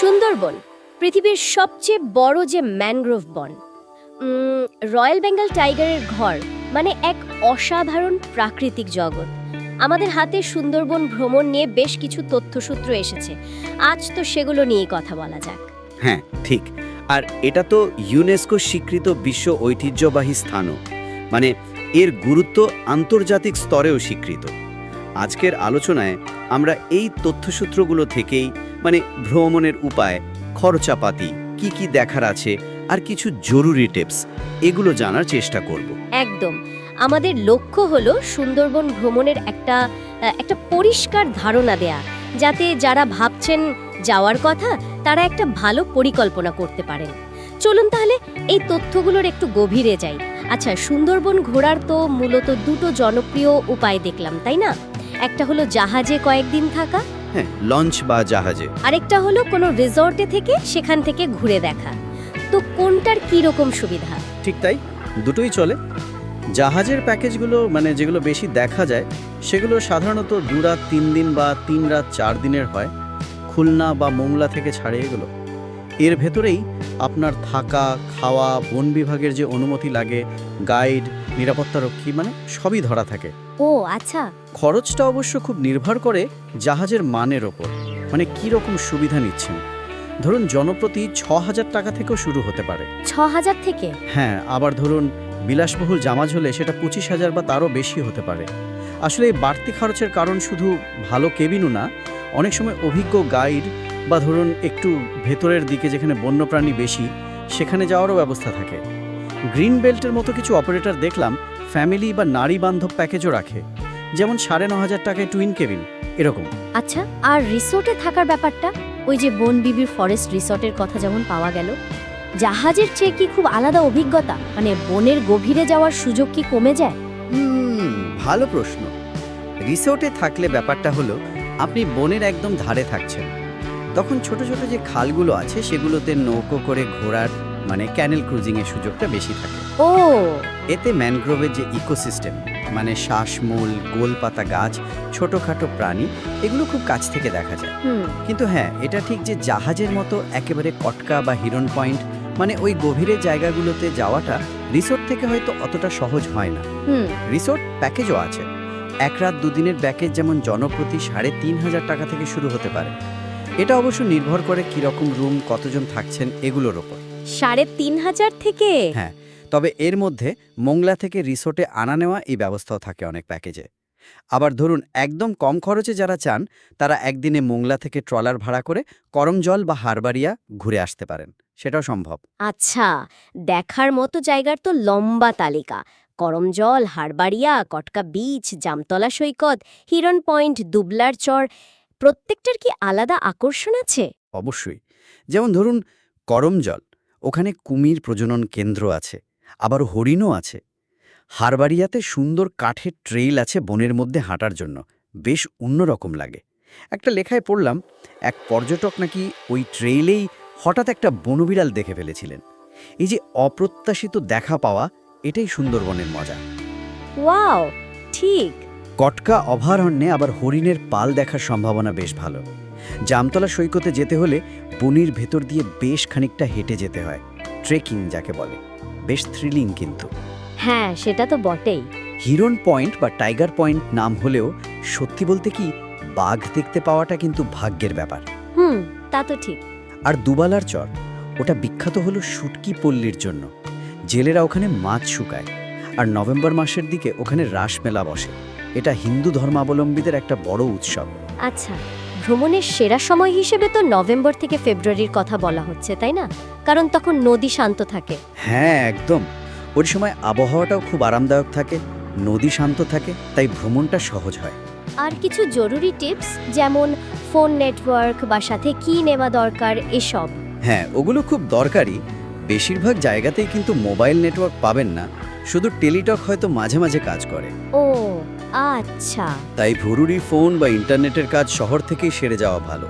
সুন্দরবন, পৃথিবীর সবচেয়ে বড় যে ম্যানগ্রোভ বন। রয়্যাল বেঙ্গল টাইগারের ঘর মানে এক অসাধারণ প্রাকৃতিক জগৎ। আমাদের হাতে সুন্দরবন ভ্রমণ নিয়ে বেশ কিছু তথ্যসূত্র এসেছে। আজ তো সেগুলো নিয়েই কথা বলা যাক। হ্যাঁ ঠিক। আর এটা তো ইউনেস্কো স্বীকৃত বিশ্ব ঐতিহ্যবাহী স্থানও। মানে এর গুরুত্ব আন্তর্জাতিক স্তরেও স্বীকৃত। আজকের আলোচনায় আমরা এই তথ্যসূত্রগুলো থেকেই মানে ভ্রমণের উপায়, খরচাপাতি, কি কি দেখার আছে, আর কিছু জরুরি টিপস, এগুলো জানার চেষ্টা করব। একদম। আমাদের লক্ষ্য হলো সুন্দরবন ভ্রমণের একটা একটা পরিষ্কার ধারণা দেয়া, যাতে যারা ভাবছেন যাওয়ার কথা, তারা একটা ভালো পরিকল্পনা করতে পারেন। চলুন তাহলে এই তথ্যগুলোর একটু গভীরে যাই। আচ্ছা সুন্দরবন ঘোরার তো মূলত দুটো জনপ্রিয় উপায় দেখলাম, তাই না? একটা হলো জাহাজে কয়েকদিন থাকা হ্যাঁ লঞ্চ বা জাহাজে। আরেকটা হলো কোনো রিসর্টে থেকে সেখান থেকে ঘুরে দেখা। তো কোনটার কী রকম সুবিধা? ঠিক তাই দুটোই চলে। জাহাজের প্যাকেজগুলো মানে যেগুলো বেশি দেখা যায় সেগুলো সাধারণত দু রাত তিন দিন বা তিন রাত চার দিনের হয়। খুলনা বা মোংলা থেকে ছাড়ে এগুলো। এর ভেতরেই আপনার থাকা খাওয়া বন বিভাগের যে অনুমতি লাগে গাইড নিরাপত্তারক্ষী মানে সবই ধরা থাকে। ও আচ্ছা। খরচটা অবশ্য খুব নির্ভর করে জাহাজের মানের ওপর মানে কী রকম সুবিধা নিচ্ছেন। ধরুন জনপ্রতি ছ হাজার টাকা থেকেও শুরু হতে পারে। ছ হাজার থেকে? হ্যাঁ আবার ধরুন বিলাসবহুল জামাজ হলে সেটা পঁচিশ হাজার বা তারও বেশি হতে পারে। আসলে এই বাড়তি খরচের কারণ শুধু ভালো কেবিনও না অনেক সময় অভিজ্ঞ গাইড বা ধরুন একটু ভেতরের দিকে যেখানে বন্যপ্রাণী বেশি সেখানে যাওয়ারও ব্যবস্থা থাকে। গ্রিন বেল্টের মতো কিছু অপারেটর দেখলাম ফ্যামিলি বা নারী বান্ধব প্যাকেজও রাখে। যেমন সাড়ে ন হাজার টাকায় টুইন কেবিন এরকম। আচ্ছা আর রিসোর্টে থাকার ব্যাপারটা? ওই যে বন বিবির ফরেস্ট রিসর্টের কথা যেমন পাওয়া গেল। জাহাজের চেয়ে কি খুব আলাদা অভিজ্ঞতা? মানে বনের গভীরে যাওয়ার সুযোগ কি কমে যায়? হুম ভালো প্রশ্ন। রিসোর্টে থাকলে ব্যাপারটা হলো আপনি বনের একদম ধারে থাকছেন। তখন ছোট ছোট যে খালগুলো আছে সেগুলোতে নৌকো করে ঘোরার মানে ক্যানেল ক্রুজিংয়ের সুযোগটা বেশি থাকে। ও। এতে ম্যানগ্রোভের যে ইকোসিস্টেম মানে শ্বাসমূল গোলপাতা গাছ ছোটোখাটো প্রাণী এগুলো খুব কাছ থেকে দেখা যায়। হুম। কিন্তু হ্যাঁ এটা ঠিক যে জাহাজের মতো একেবারে কটকা বা হিরন পয়েন্ট মানে ওই গভীরের জায়গাগুলোতে যাওয়াটা রিসোর্ট থেকে হয়তো অতটা সহজ হয় না। হুম। রিসোর্ট প্যাকেজও আছে। এক রাত দুদিনের প্যাকেজ যেমন জনপ্রতি সাড়ে তিন হাজার টাকা থেকে শুরু হতে পারে। এটা অবশ্য নির্ভর করে কীরকম রুম কতজন থাকছেন এগুলোর ওপর। সাড়ে তিন হাজার থেকে? হ্যাঁ তবে এর মধ্যে মোংলা থেকে রিসোর্টে আনা নেওয়া এই ব্যবস্থাও থাকে অনেক প্যাকেজে। আবার ধরুন একদম কম খরচে যারা চান তারা একদিনে মোংলা থেকে ট্রলার ভাড়া করে করমজল বা হারবাড়িয়া ঘুরে আসতে পারেন। সেটাও সম্ভব। আচ্ছা দেখার মতো জায়গার তো লম্বা তালিকা। করমজল হারবাড়িয়া কটকা বিচ জামতলা সৈকত হিরন পয়েন্ট দুবলার চর প্রত্যেকটার কি আলাদা আকর্ষণ আছে? অবশ্যই। যেমন ধরুন করমজল ওখানে কুমির প্রজনন কেন্দ্র আছে আবার হরিণও আছে। হারবাড়িয়াতে সুন্দর কাঠের ট্রেইল আছে বনের মধ্যে হাঁটার জন্য বেশ অন্যরকম লাগে। একটা লেখায় পড়লাম এক পর্যটক নাকি ওই ট্রেইলেই হঠাৎ একটা বনবিড়াল দেখে ফেলেছিলেন। এই যে অপ্রত্যাশিত দেখা পাওয়া এটাই সুন্দরবনের মজা। ওয়াও ঠিক। কটকা অভয়ারণ্যে আবার হরিণের পাল দেখার সম্ভাবনা বেশ ভালো। জামতলা সৈকতে যেতে হলে বনির ভেতর দিয়ে বেশ খানিকটা হেঁটে যেতে হয়। ট্রেকিং যাকে বলে। বেশ থ্রিলিং কিন্তু। হ্যাঁ সেটা তো বটেই। হিরন পয়েন্ট বা টাইগার পয়েন্ট নাম হলেও সত্যি বলতে কি বাঘ দেখতে পাওয়াটা কিন্তু ভাগ্যের ব্যাপার। হুম তা তো ঠিক। আর দুবালার চর ওটা বিখ্যাত হলো শুটকি পল্লীর জন্য। জেলেরা ওখানে মাছ শুকায় আর নভেম্বর মাসের দিকে ওখানে রাসমেলা বসে। এটা হিন্দু ধর্মাবলম্বীদের একটা বড় উৎসব। আচ্ছা। ভ্রমণের সেরা সময় হিসেবে তো নভেম্বর থেকে ফেব্রুয়ারির কথা বলা হচ্ছে তাই না? কারণ তখন নদী শান্ত থাকে। হ্যাঁ একদম। ওই সময় আবহাওয়াটাও খুব আরামদায়ক থাকে নদী শান্ত থাকে তাই ভ্রমণটা সহজ হয়। আর কিছু জরুরি টিপস যেমন ফোন নেটওয়ার্ক বা সাথে কি নেওয়া দরকার এসব। হ্যাঁ ওগুলো খুব দরকারি বেশিরভাগ জায়গাতেই কিন্তু মোবাইল নেটওয়ার্ক পাবেন না শুধু টেলিটক হয়তো মাঝে মাঝে কাজ করে। ও আচ্ছা। তাই জরুরি ফোন বা ইন্টারনেটের কাজ শহর থেকেই সেরে যাওয়া ভালো।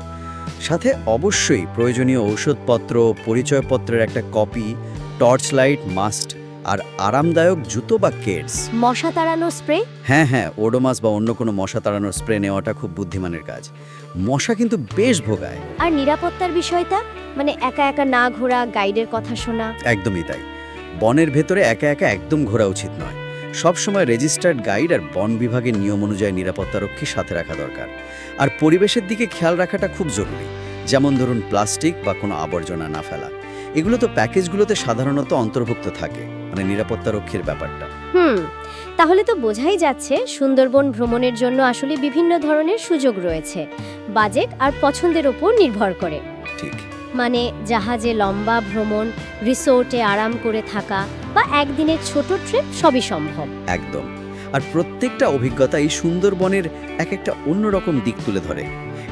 সাথে অবশ্যই প্রয়োজনীয় ঔষধপত্র পরিচয়পত্রের একটা কপি টর্চ লাইট মাস্ট আর আরামদায়ক জুতো বা কেডস। মশা তাড়ানো স্প্রে? হ্যাঁ হ্যাঁ ওডোমাস বা অন্য কোনো মশা তাড়ানোর স্প্রে নেওয়াটা খুব বুদ্ধিমানের কাজ। মশা কিন্তু বেশ ভোগায়। আর নিরাপত্তার বিষয়টা? মানে একা একা না ঘোরা গাইডের কথা শোনা। একদমই তাই। বনের ভেতরে একা একা একদম ঘোরা উচিত নয়। সব সময় রেজিস্টার্ড গাইড আর বন বিভাগের নিয়ম অনুযায়ী নিরাপত্তারক্ষী সাথে রাখা দরকার। আর পরিবেশের দিকে খেয়াল রাখাটা খুব জরুরি। যেমন ধরুন প্লাস্টিক বা কোনো আবর্জনা না ফেলা। এগুলো তো প্যাকেজগুলোতে সাধারণত অন্তর্ভুক্ত থাকে মানে নিরাপত্তারক্ষীর ব্যাপারটা। হুম তাহলে তো বোঝাই যাচ্ছে সুন্দরবন ভ্রমণের জন্য আসলে বিভিন্ন ধরনের সুযোগ রয়েছে। বাজেট আর পছন্দের ওপর নির্ভর করে। ঠিক। মানে জাহাজে লম্বা ভ্রমণ রিসোর্টে আরাম করে থাকা বা একদিনের ছোট ট্রিপ সবই সম্ভব। একদম। আর প্রত্যেকটা অভিজ্ঞতাই সুন্দরবনের এক একটা অন্যরকম দিক তুলে ধরে।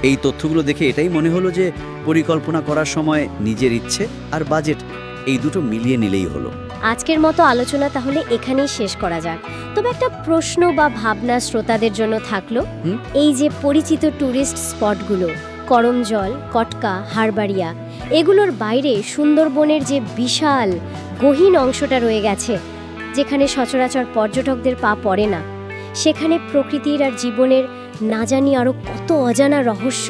এই তথ্যগুলো দেখে এটাই মনে হলো যে পরিকল্পনা করার সময় নিজের ইচ্ছে আর বাজেট এই দুটো মিলিয়ে নিলেই হলো। আজকের মতো আলোচনা তাহলে এখানেই শেষ করা যাক। তবে একটা প্রশ্ন বা ভাবনা শ্রোতাদের জন্য থাকল এই যে পরিচিত ট্যুরিস্ট স্পটগুলো করমজল কটকা হারবাড়িয়া এগুলোর বাইরে সুন্দরবনের যে বিশাল গহীন অংশটা রয়ে গেছে, যেখানে সচরাচর পর্যটকদের পা পড়ে না। সেখানে প্রকৃতির আর জীবনের না জানি আরও কত অজানা রহস্য,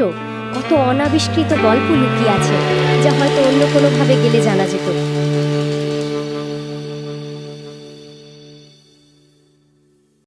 কত অনাবিষ্কৃত গল্প লুকিয়ে আছে, যা হয়তো অন্য কোনোভাবে গেলে জানা যেত।